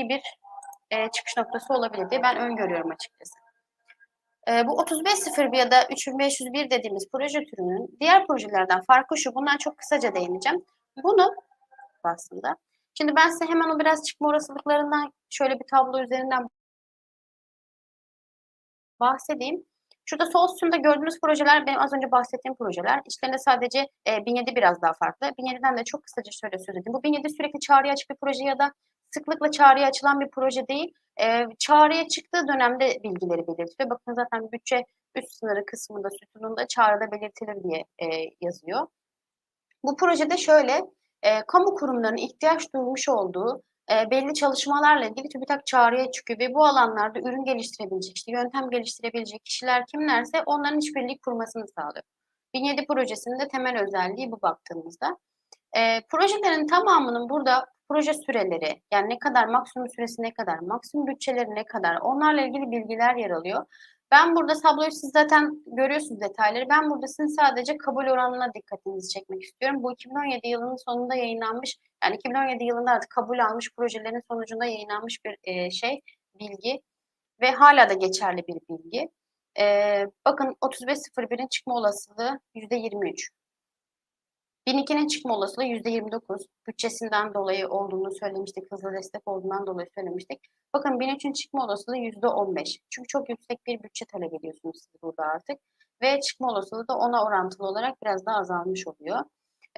iyi bir e, çıkış noktası olabilir diye ben öngörüyorum açıkçası. E, bu 3501 ya da 3501 dediğimiz proje türünün diğer projelerden farkı şu. Bundan çok kısaca değineceğim. Bunu aslında. Şimdi ben size hemen o biraz çıkma olasılıklarından şöyle bir tablo üzerinden bahsedeyim. Şurada sol sütunda gördüğünüz projeler benim az önce bahsettiğim projeler. İçlerinde sadece e, 1007 biraz daha farklı. 1007'den de çok kısaca şöyle söz edeyim. Bu 1007 sürekli çağrıya açık bir proje ya da sıklıkla çağrıya açılan bir proje değil. E, çağrıya çıktığı dönemde bilgileri belirtiyor. Bakın zaten bütçe üst sınırı kısmında sütununda çağrıda belirtilir diye e, yazıyor. Bu projede şöyle, e, kamu kurumlarının ihtiyaç duymuş olduğu e, belli çalışmalarla ilgili TÜBİTAK çağrıya çıkıyor ve bu alanlarda ürün geliştirebilecek, işte yöntem geliştirebilecek kişiler kimlerse onların işbirliği kurmasını sağlıyor. 1007 projesinin de temel özelliği bu baktığımızda. E, projelerin tamamının burada proje süreleri, yani ne kadar maksimum süresi ne kadar, maksimum bütçeleri ne kadar, onlarla ilgili bilgiler yer alıyor. Ben burada tabloyu siz zaten görüyorsunuz detayları. Ben burada sizin sadece kabul oranına dikkatinizi çekmek istiyorum. Bu 2017 yılının sonunda yayınlanmış, yani 2017 yılında artık kabul almış projelerin sonucunda yayınlanmış bir e, şey, bilgi ve hala da geçerli bir bilgi. E, bakın 35.01'in çıkma olasılığı %23. 1002'nin çıkma olasılığı %29. Bütçesinden dolayı olduğunu söylemiştik. Hızlı destek olduğundan dolayı söylemiştik. Bakın 1003'ün çıkma olasılığı %15. Çünkü çok yüksek bir bütçe talep ediyorsunuz siz burada artık. Ve çıkma olasılığı da ona orantılı olarak biraz daha azalmış oluyor.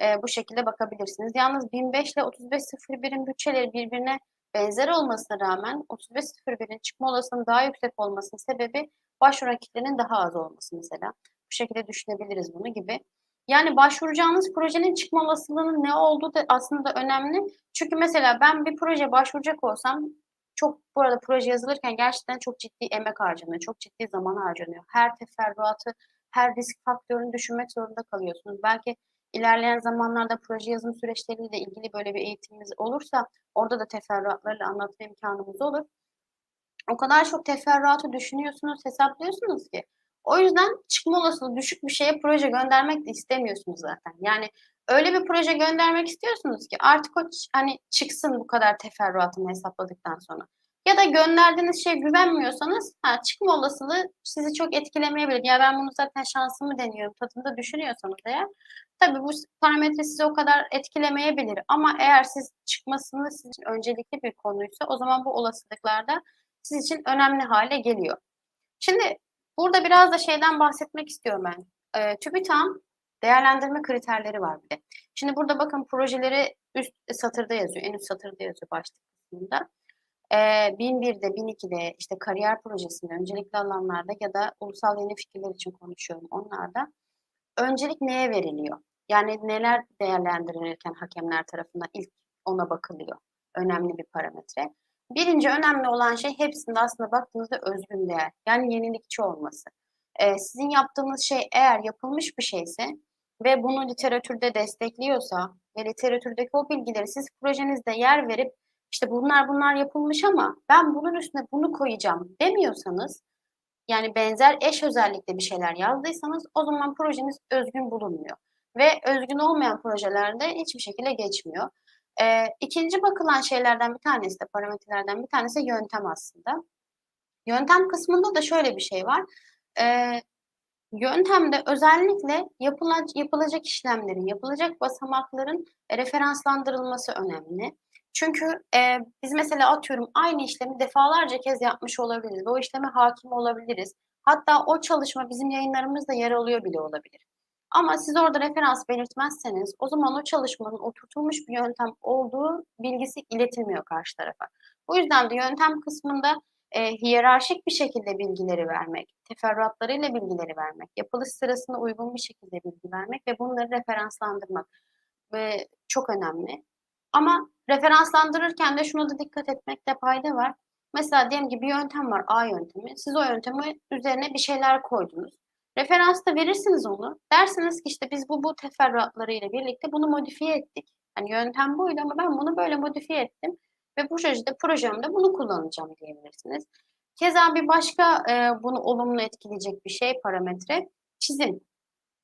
Ee, bu şekilde bakabilirsiniz. Yalnız 1005 ile 3501'in bütçeleri birbirine benzer olmasına rağmen 3501'in çıkma olasılığının daha yüksek olmasının sebebi başvuru kitlenin daha az olması mesela. Bu şekilde düşünebiliriz bunu gibi. Yani başvuracağınız projenin çıkma olasılığının ne olduğu da aslında önemli. Çünkü mesela ben bir proje başvuracak olsam çok bu arada proje yazılırken gerçekten çok ciddi emek harcanıyor, çok ciddi zaman harcanıyor. Her teferruatı, her risk faktörünü düşünmek zorunda kalıyorsunuz. Belki ilerleyen zamanlarda proje yazım süreçleriyle ilgili böyle bir eğitimimiz olursa orada da teferruatlarla anlatma imkanımız olur. O kadar çok teferruatı düşünüyorsunuz, hesaplıyorsunuz ki o yüzden çıkma olasılığı düşük bir şeye proje göndermek de istemiyorsunuz zaten. Yani öyle bir proje göndermek istiyorsunuz ki artık o hani çıksın bu kadar teferruatını hesapladıktan sonra. Ya da gönderdiğiniz şeye güvenmiyorsanız ha, çıkma olasılığı sizi çok etkilemeyebilir. Ya ben bunu zaten şansımı deniyorum tadında düşünüyorsanız eğer. Tabii bu parametre sizi o kadar etkilemeyebilir. Ama eğer siz çıkmasını sizin öncelikli bir konuysa o zaman bu olasılıklarda sizin için önemli hale geliyor. Şimdi Burada biraz da şeyden bahsetmek istiyorum ben. E, TÜBİTAK'ın değerlendirme kriterleri var bir de. Şimdi burada bakın projeleri üst satırda yazıyor, en üst satırda yazıyor başlık kısmında. E, 1001'de, 1002'de işte kariyer projesinde öncelikli alanlarda ya da ulusal yeni fikirler için konuşuyorum onlarda. Öncelik neye veriliyor? Yani neler değerlendirilirken hakemler tarafından ilk ona bakılıyor. Önemli bir parametre. Birinci önemli olan şey hepsinde aslında baktığınızda özgün değer. Yani yenilikçi olması. Ee, sizin yaptığınız şey eğer yapılmış bir şeyse ve bunu literatürde destekliyorsa ve literatürdeki o bilgileri siz projenizde yer verip işte bunlar bunlar yapılmış ama ben bunun üstüne bunu koyacağım demiyorsanız yani benzer eş özellikle bir şeyler yazdıysanız o zaman projeniz özgün bulunmuyor. Ve özgün olmayan projelerde hiçbir şekilde geçmiyor. E, ikinci bakılan şeylerden bir tanesi de parametrelerden bir tanesi yöntem aslında. Yöntem kısmında da şöyle bir şey var. E, yöntemde özellikle yapılacak, yapılacak işlemlerin, yapılacak basamakların referanslandırılması önemli. Çünkü e, biz mesela atıyorum aynı işlemi defalarca kez yapmış olabiliriz. O işleme hakim olabiliriz. Hatta o çalışma bizim yayınlarımızda yer alıyor bile olabilir. Ama siz orada referans belirtmezseniz o zaman o çalışmanın oturtulmuş bir yöntem olduğu bilgisi iletilmiyor karşı tarafa. Bu yüzden de yöntem kısmında e, hiyerarşik bir şekilde bilgileri vermek, teferruatlarıyla bilgileri vermek, yapılış sırasına uygun bir şekilde bilgi vermek ve bunları referanslandırmak ve çok önemli. Ama referanslandırırken de şuna da dikkat etmekte fayda var. Mesela diyelim ki bir yöntem var A yöntemi. Siz o yöntemi üzerine bir şeyler koydunuz. Referansta verirsiniz onu. Dersiniz ki işte biz bu bu teferruatlarıyla birlikte bunu modifiye ettik. Hani yöntem buydu ama ben bunu böyle modifiye ettim ve bu projede projemde bunu kullanacağım diyebilirsiniz. Keza bir başka e, bunu olumlu etkileyecek bir şey parametre çizim.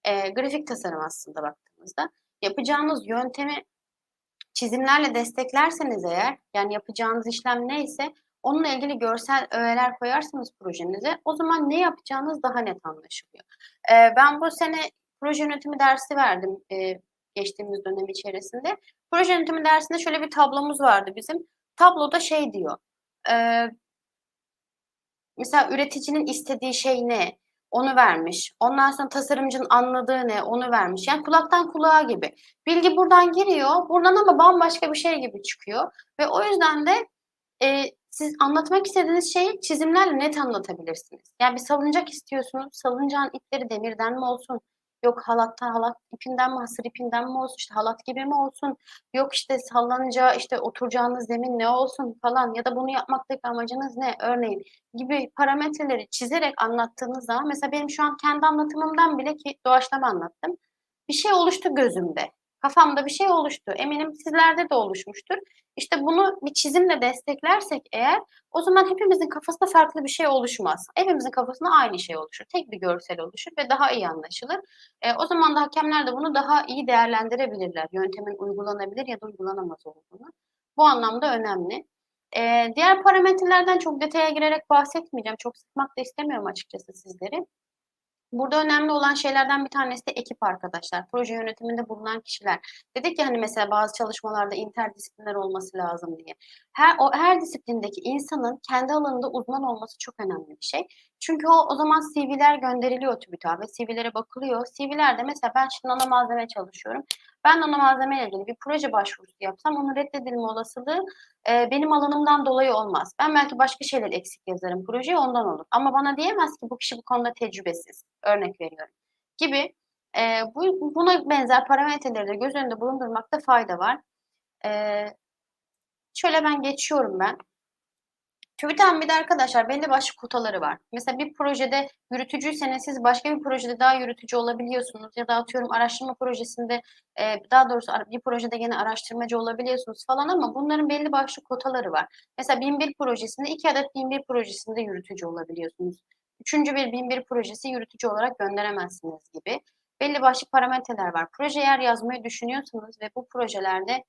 E, grafik tasarım aslında baktığımızda. Yapacağınız yöntemi çizimlerle desteklerseniz eğer, yani yapacağınız işlem neyse onunla ilgili görsel öğeler koyarsanız projenize o zaman ne yapacağınız daha net anlaşılıyor. Ee, ben bu sene proje yönetimi dersi verdim e, geçtiğimiz dönem içerisinde. Proje yönetimi dersinde şöyle bir tablomuz vardı bizim. Tabloda şey diyor. E, mesela üreticinin istediği şey ne? Onu vermiş. Ondan sonra tasarımcının anladığı ne? Onu vermiş. Yani kulaktan kulağa gibi. Bilgi buradan giriyor. Buradan ama bambaşka bir şey gibi çıkıyor. Ve o yüzden de e, siz anlatmak istediğiniz şeyi çizimlerle net anlatabilirsiniz. Yani bir salıncak istiyorsunuz. Salıncağın ipleri demirden mi olsun? Yok halattan, halat ipinden mi, hasır ipinden mi olsun? işte halat gibi mi olsun? Yok işte sallanacağı, işte oturacağınız zemin ne olsun falan ya da bunu yapmaktaki amacınız ne? Örneğin gibi parametreleri çizerek anlattığınız zaman mesela benim şu an kendi anlatımımdan bile ki doğaçlama anlattım. Bir şey oluştu gözümde. Kafamda bir şey oluştu. Eminim sizlerde de oluşmuştur. İşte bunu bir çizimle desteklersek eğer o zaman hepimizin kafasında farklı bir şey oluşmaz. Hepimizin kafasında aynı şey oluşur. Tek bir görsel oluşur ve daha iyi anlaşılır. E, o zaman da hakemler de bunu daha iyi değerlendirebilirler. Yöntemin uygulanabilir ya da uygulanamaz olduğunu. Bu anlamda önemli. E, diğer parametrelerden çok detaya girerek bahsetmeyeceğim. Çok sıkmak da istemiyorum açıkçası sizleri. Burada önemli olan şeylerden bir tanesi de ekip arkadaşlar. Proje yönetiminde bulunan kişiler. Dedik ya hani mesela bazı çalışmalarda interdisipliner olması lazım diye. Her o her disiplindeki insanın kendi alanında uzman olması çok önemli bir şey. Çünkü o o zaman CV'ler gönderiliyor TÜBİTAK'a ve CV'lere bakılıyor. CV'lerde mesela ben şimdi ana malzeme çalışıyorum. Ben ana malzeme ile ilgili bir proje başvurusu yapsam onun reddedilme olasılığı e, benim alanımdan dolayı olmaz. Ben belki başka şeyler eksik yazarım projeye ondan olur. Ama bana diyemez ki bu kişi bu konuda tecrübesiz. Örnek veriyorum. Gibi e, bu, buna benzer parametreleri de göz önünde bulundurmakta fayda var. E, şöyle ben geçiyorum ben. TÜBİTAK'ın bir de arkadaşlar belli başlı kotaları var. Mesela bir projede yürütücüyseniz siz başka bir projede daha yürütücü olabiliyorsunuz. Ya da atıyorum araştırma projesinde daha doğrusu bir projede gene araştırmacı olabiliyorsunuz falan ama bunların belli başlı kotaları var. Mesela 1001 projesinde iki adet 1001 projesinde yürütücü olabiliyorsunuz. Üçüncü bir 1001 projesi yürütücü olarak gönderemezsiniz gibi. Belli başlı parametreler var. Proje eğer yazmayı düşünüyorsanız ve bu projelerde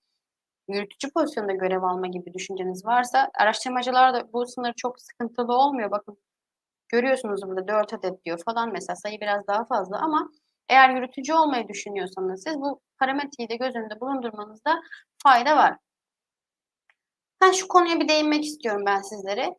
yürütücü pozisyonda görev alma gibi düşünceniz varsa araştırmacılar da bu sınır çok sıkıntılı olmuyor. Bakın görüyorsunuz burada 4 adet diyor falan mesela sayı biraz daha fazla ama eğer yürütücü olmayı düşünüyorsanız siz bu parametreyi de göz önünde bulundurmanızda fayda var. Ben şu konuya bir değinmek istiyorum ben sizlere.